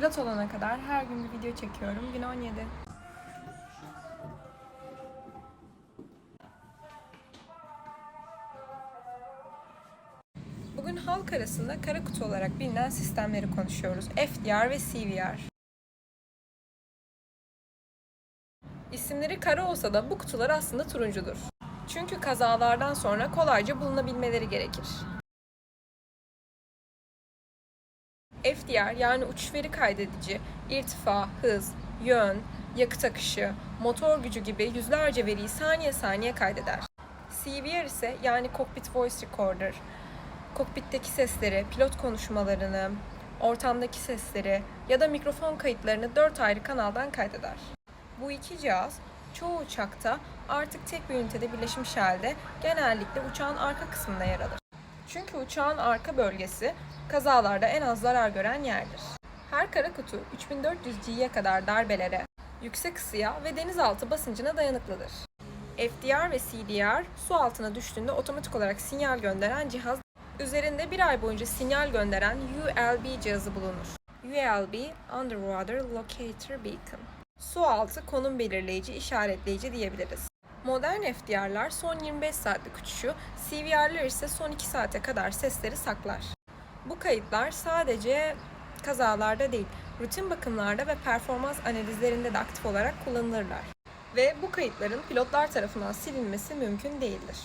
Pilot olana kadar her gün bir video çekiyorum. Gün 17. Bugün halk arasında kara kutu olarak bilinen sistemleri konuşuyoruz. FDR ve CVR. İsimleri kara olsa da bu kutular aslında turuncudur. Çünkü kazalardan sonra kolayca bulunabilmeleri gerekir. FDR yani uçuş veri kaydedici, irtifa, hız, yön, yakıt akışı, motor gücü gibi yüzlerce veriyi saniye saniye kaydeder. CVR ise yani Cockpit Voice Recorder, kokpitteki sesleri, pilot konuşmalarını, ortamdaki sesleri ya da mikrofon kayıtlarını dört ayrı kanaldan kaydeder. Bu iki cihaz çoğu uçakta artık tek bir ünitede birleşmiş halde genellikle uçağın arka kısmında yer alır. Çünkü uçağın arka bölgesi kazalarda en az zarar gören yerdir. Her kara kutu 3400 G'ye kadar darbelere, yüksek ısıya ve denizaltı basıncına dayanıklıdır. FDR ve CDR su altına düştüğünde otomatik olarak sinyal gönderen cihaz üzerinde bir ay boyunca sinyal gönderen ULB cihazı bulunur. ULB Underwater Locator Beacon. Su altı konum belirleyici, işaretleyici diyebiliriz. Modern FDR'lar son 25 saatlik uçuşu, CVR'ler ise son 2 saate kadar sesleri saklar. Bu kayıtlar sadece kazalarda değil, rutin bakımlarda ve performans analizlerinde de aktif olarak kullanılırlar. Ve bu kayıtların pilotlar tarafından silinmesi mümkün değildir.